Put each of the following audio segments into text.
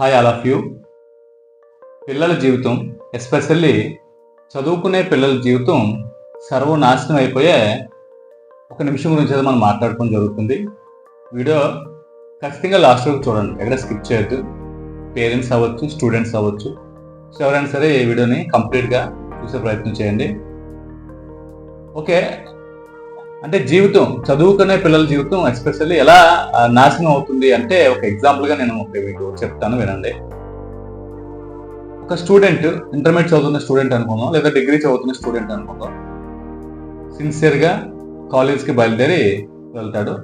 Hi all of you పిల్లల జీవితం especially చదువుకునే పిల్లల జీవితం సర్వనాశనం అయిపోయే ఒక నిమిషం గురించి అయితే మనం మాట్లాడుకోవడం జరుగుతుంది. వీడియో ఖచ్చితంగా లాస్ట్ వరకు చూడండి. ఎక్కడ స్కిప్ చేయొద్దు. పేరెంట్స్ అవ్వచ్చు స్టూడెంట్స్ అవ్వచ్చు. సో ఎవరైనా సరే ఈ వీడియోని కంప్లీట్గా చూసే ప్రయత్నం చేయండి. ఓకే అంటే జీవితం చదువుకునే పిల్లల జీవితం ఎస్పెషల్లీ ఎలా నాశనం అవుతుంది అంటే ఒక ఎగ్జాంపుల్గా నేను మీకు చెప్తాను వినండి. ఒక స్టూడెంట్ ఇంటర్మీడియట్ చదువుతున్న స్టూడెంట్ అనుకుందాం లేదా డిగ్రీ చదువుతున్న స్టూడెంట్ అనుకుందాం. సిన్సియర్గా కాలేజ్కి కాలేజ్కి బయలుదేరి వెళ్తాడు.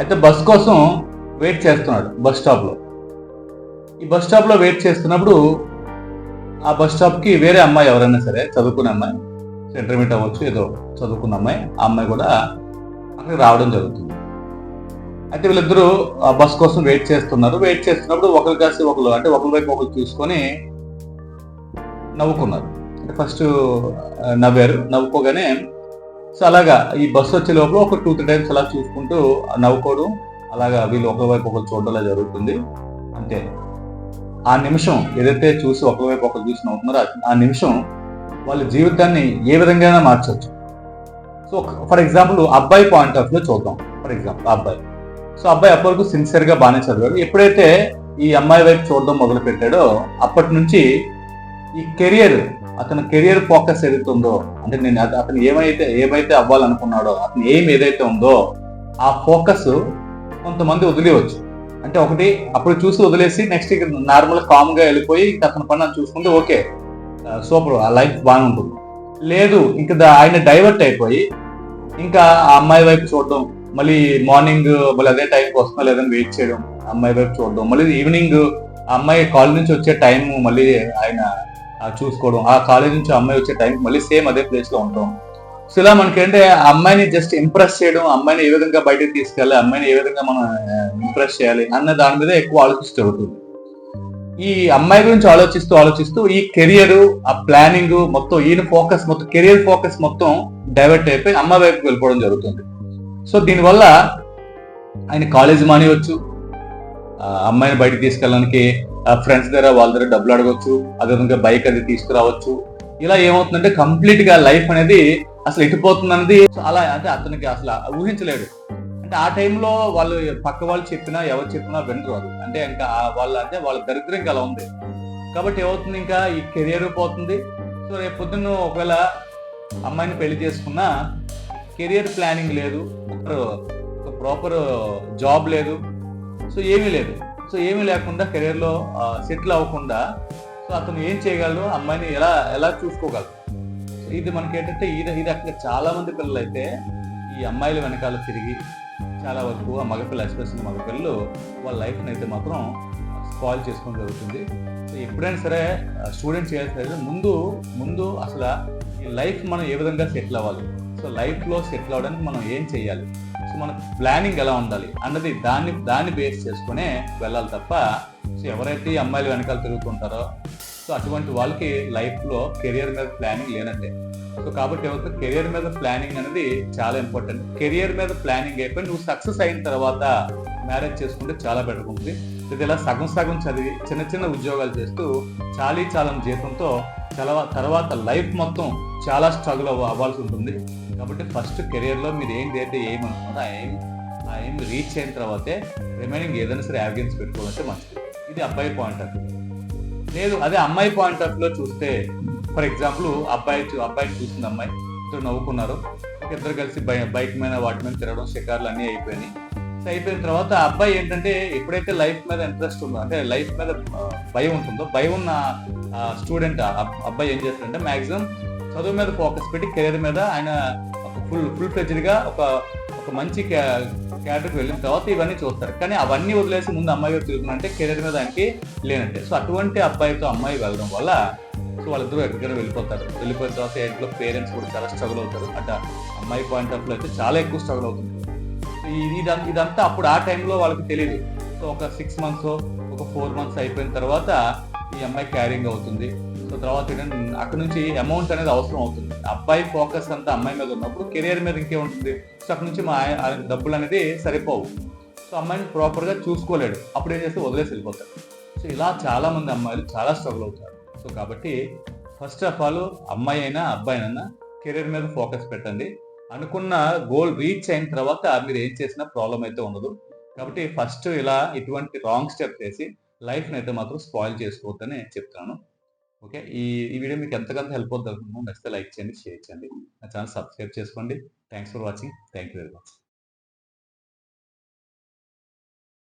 అయితే బస్ కోసం వెయిట్ చేస్తున్నాడు బస్ స్టాప్లో. ఈ బస్ స్టాప్లో వెయిట్ చేస్తున్నప్పుడు ఆ బస్ స్టాప్కి వేరే అమ్మాయి ఎవరైనా సరే చదువుకునే అమ్మాయి ఇంటర్మీడియట్ అవ్వచ్చు ఏదో చదువుకున్న అమ్మాయి ఆ అమ్మాయి కూడా అక్కడికి రావడం జరుగుతుంది. అయితే వీళ్ళిద్దరూ ఆ బస్ కోసం వెయిట్ చేస్తున్నారు. వెయిట్ చేస్తున్నప్పుడు ఒకరు కాసి ఒకరు అంటే ఒకరి వైపు ఒకరు చూసుకొని నవ్వుకున్నారు. అంటే ఫస్ట్ నవ్వారు. నవ్వుకోగానే సో అలాగా ఈ బస్సు వచ్చే లోపల ఒక టూ త్రీ టైమ్స్ అలా చూసుకుంటూ నవ్వుకోవడం అలాగా వీళ్ళు ఒకరి వైపు ఒకరు చూడడం జరుగుతుంది. అంతే. ఆ నిమిషం ఏదైతే చూసి ఒకరి వైపు ఒకరు చూసి నవ్వుతున్నారో ఆ నిమిషం వాళ్ళ జీవితాన్ని ఏ విధంగా మార్చవచ్చు సో ఫర్ ఎగ్జాంపుల్ అబ్బాయి పాయింట్ ఆఫ్లో చూద్దాం. ఫర్ ఎగ్జాంపుల్ అబ్బాయి. సో అబ్బాయి అప్పటివరకు సిన్సియర్గా బాగానే చదివాడు. ఎప్పుడైతే ఈ అమ్మాయి వైపు చూడడం మొదలు పెట్టాడో అప్పటి నుంచి ఈ కెరియర్ అతని కెరియర్ ఫోకస్ ఏదైతే ఉందో అంటే నేను అతను ఏమైతే ఏమైతే అవ్వాలనుకున్నాడో అతను ఏం ఏదైతే ఉందో ఆ ఫోకస్ కొంతమంది వదిలేవచ్చు అంటే ఒకటి అప్పుడు చూసి వదిలేసి నెక్స్ట్ నార్మల్ కామ్గా వెళ్ళిపోయి అతని పని చూసుకుంటే ఓకే. సూపర్. ఆ లైఫ్ బాగుంటుంది. లేదు ఇంకా దా- ఆయన డైవర్ట్ అయిపోయి ఇంకా ఆ అమ్మాయి వైపు చూడడం మళ్ళీ మార్నింగ్ మళ్ళీ అదే టైంకి వస్తున్నా లేదని వెయిట్ చేయడం అమ్మాయి వైపు చూడడం మళ్ళీ ఈవినింగ్ ఆ అమ్మాయి కాలేజ్ నుంచి వచ్చే టైం మళ్ళీ ఆయన చూసుకోవడం ఆ కాలేజ్ నుంచి అమ్మాయి వచ్చే టైం మళ్ళీ సేమ్ అదే ప్లేస్లో ఉంటాం సో ఇలా మనకేంటే ఆ అమ్మాయిని జస్ట్ ఇంప్రెస్ చేయడం అమ్మాయిని ఏ విధంగా బయటకు తీసుకెళ్ళాలి ఆ అమ్మాయిని ఏ విధంగా మనం ఇంప్రెస్ చేయాలి అన్న దాని మీద ఎక్కువ ఆలోచిస్తూ జరుగుతుంది. ఈ అమ్మాయి గురించి ఆలోచిస్తూ ఆలోచిస్తూ ఈ కెరియర్ ఆ ప్లానింగ్ మొత్తం ఈయన ఫోకస్ మొత్తం కెరియర్ ఫోకస్ మొత్తం డైవర్ట్ అయిపోయి అమ్మాయి వైపుకి వెళ్ళిపోవడం జరుగుతుంది. సో దీనివల్ల ఆయన కాలేజ్ మానేయవచ్చు ఆ అమ్మాయిని బయటకు తీసుకెళ్ళడానికి ఫ్రెండ్స్ దగ్గర వాళ్ళ దగ్గర డబ్బులు అడగవచ్చు అదేవిధంగా బైక్ అది తీసుకురావచ్చు. ఇలా ఏమవుతుందంటే కంప్లీట్గా లైఫ్ అనేది అసలు ఎటుపోతుంది అనేది అలా అంటే అతనికి అసలు ఊహించలేడు. అంటే ఆ టైంలో వాళ్ళు పక్క వాళ్ళు చెప్పినా ఎవరు చెప్పినా వినరు అది. అంటే ఇంకా వాళ్ళ అంటే వాళ్ళ దరిద్రం ఇంకా అలా ఉంది. కాబట్టి ఏమవుతుంది ఇంకా ఈ కెరియర్ పోతుంది. సో రేపు పొద్దున్న ఒకవేళ అమ్మాయిని పెళ్ళి చేసుకున్నా కెరియర్ ప్లానింగ్ లేదు ఒక ప్రాపర్ జాబ్ లేదు సో ఏమీ లేదు. సో ఏమీ లేకుండా కెరియర్లో సెటిల్ అవ్వకుండా సో అతను ఏం చేయగలడు అమ్మాయిని ఎలా ఎలా చూసుకోగలడు? ఇది మనకి ఏంటంటే ఇది ఈ రకంగా చాలా మంది పిల్లలు అయితే ఈ అమ్మాయిల వెనకాల తిరిగి చాలా వరకు ఆ మగపిల్ల ఎస్పెషల్ మగపిల్లలు వాళ్ళ లైఫ్ని అయితే మాత్రం స్పాయిల్ చేసుకోవడం జరుగుతుంది. సో ఎప్పుడైనా సరే స్టూడెంట్స్ చేయాల్సిన ముందు ముందు అసలు ఈ లైఫ్ మనం ఏ విధంగా సెటిల్ అవ్వాలి? సో లైఫ్లో సెటిల్ అవ్వడానికి మనం ఏం చేయాలి? సో మన ప్లానింగ్ ఎలా ఉండాలి? అన్నది దాన్ని దాన్ని బేస్ చేసుకునే వెళ్ళాలి తప్ప సో ఎవరైతే ఈ అమ్మాయిలు వెనకాల తిరుగుతుంటారో సో అటువంటి వాళ్ళకి లైఫ్లో కెరియర్ మీద ప్లానింగ్ లేనట్టే. సో కాబట్టి ఏమవుతుంది? కెరియర్ మీద ప్లానింగ్ అనేది చాలా ఇంపార్టెంట్. కెరియర్ మీద ప్లానింగ్ అయిపోయి నువ్వు సక్సెస్ అయిన తర్వాత మ్యారేజ్ చేసుకుంటే చాలా బెటర్ ఉంటుంది. ఇది ఇలా సగం సగం చదివి చిన్న చిన్న ఉద్యోగాలు చేస్తూ చాలీ చాలని జీతంతో చాలా తర్వాత లైఫ్ మొత్తం చాలా స్ట్రగుల్ అవ్వాల్సి ఉంటుంది. కాబట్టి ఫస్ట్ కెరియర్లో మీరు ఏం అయితే ఏం అనుకున్నారో ఆ ఏం ఆ ఏం రీచ్ అయిన తర్వాతే రిమైనింగ్ ఏదైనా సరే యావిగెన్స్ పెట్టుకోవాలంటే మంచిది. ఇది అబ్బాయి పాయింట్ ఆఫ్ వ్యూ. లేదు అదే అమ్మాయి పాయింట్ ఆఫ్ వ్యూలో చూస్తే ఫర్ ఎగ్జాంపుల్ అబ్బాయి చూ- అబ్బాయిని చూసింది అమ్మాయి ఇద్దరు నవ్వుకున్నారు. ఇద్దరు కలిసి బై- బైక్ మీద వాటి మీద తిరగడం షికార్లు అన్నీ అయిపోయినాయి. సో అయిపోయిన తర్వాత ఆ అబ్బాయి ఏంటంటే ఎప్పుడైతే లైఫ్ మీద ఇంట్రెస్ట్ ఉందో అంటే లైఫ్ మీద భయం ఉంటుందో భయం ఉన్న స్టూడెంట్ అబ్బాయి ఏం చేస్తాడంటే మ్యాక్సిమం చదువు మీద ఫోకస్ పెట్టి కెరీర్ మీద ఆయన ఫుల్ ఫుల్ ఫ్లెజ్డ్గా ఒక ఒక మంచి క్యారెక్టర్కి వెళ్ళిన తర్వాత ఇవన్నీ చూస్తారు. కానీ అవన్నీ వదిలేసి ముందు అమ్మాయి వైపు తిరుగుతున్నంటే కెరీర్ మీద దానికి లేనంటే సో అటువంటి అబ్బాయితో అమ్మాయి వెళ్ళడం వల్ల సో వాళ్ళిద్దరూ ఎక్కడికైనా వెళ్ళిపోతారు. వెళ్ళిపోయిన తర్వాత ఇంట్లో పేరెంట్స్ కూడా చాలా స్ట్రగుల్ అవుతారు. అంటే అమ్మాయి పాయింట్ ఆఫ్లో అయితే చాలా ఎక్కువ స్ట్రగుల్ అవుతుంది. ఇది ఇదంతా ఇదంతా అప్పుడు ఆ టైంలో వాళ్ళకి తెలియదు సో ఒక సిక్స్ మంత్స్ ఒక ఫోర్ మంత్స్ అయిపోయిన తర్వాత ఈ అమ్మాయి క్యారింగ్ అవుతుంది. సో తర్వాత ఏంటంటే అక్కడ నుంచి అమౌంట్ అనేది అవసరం అవుతుంది. అబ్బాయి ఫోకస్ అంతా అమ్మాయి మీద ఉన్నప్పుడు కెరియర్ మీద ఇంకే ఉంటుంది? సో అక్కడ నుంచి మా డబ్బులు అనేది సరిపోవు. సో అమ్మాయిని ప్రాపర్గా చూసుకోలేడు. అప్పుడు ఏం చేస్తే వదిలేసి వెళ్ళిపోతాడు. సో ఇలా చాలా మంది అమ్మాయిలు చాలా స్ట్రగుల్ అవుతారు. సో కాబట్టి ఫస్ట్ ఆఫ్ ఆల్ అమ్మాయి అయినా అబ్బాయి అయినా కెరీర్ మీద ఫోకస్ పెట్టండి. అనుకున్న గోల్ రీచ్ అయిన తర్వాత మీరు ఏం చేసినా ప్రాబ్లం అయితే ఉండదు. కాబట్టి ఫస్ట్ ఇలా ఇటువంటి రాంగ్ స్టెప్ చేసి లైఫ్ని అయితే మాత్రం స్పాయిల్ చేసుకోవద్దని చెప్తాను ఓకే? ఈ ఈ వీడియో మీకు ఎంతకంత హెల్ప్ అవుతుంది అనుకుంటున్నాను. నచ్చితే లైక్ చేయండి షేర్ చేయండి. నా ఛానల్ సబ్స్క్రైబ్ చేసుకోండి. Thanks for watching. Thank you very much.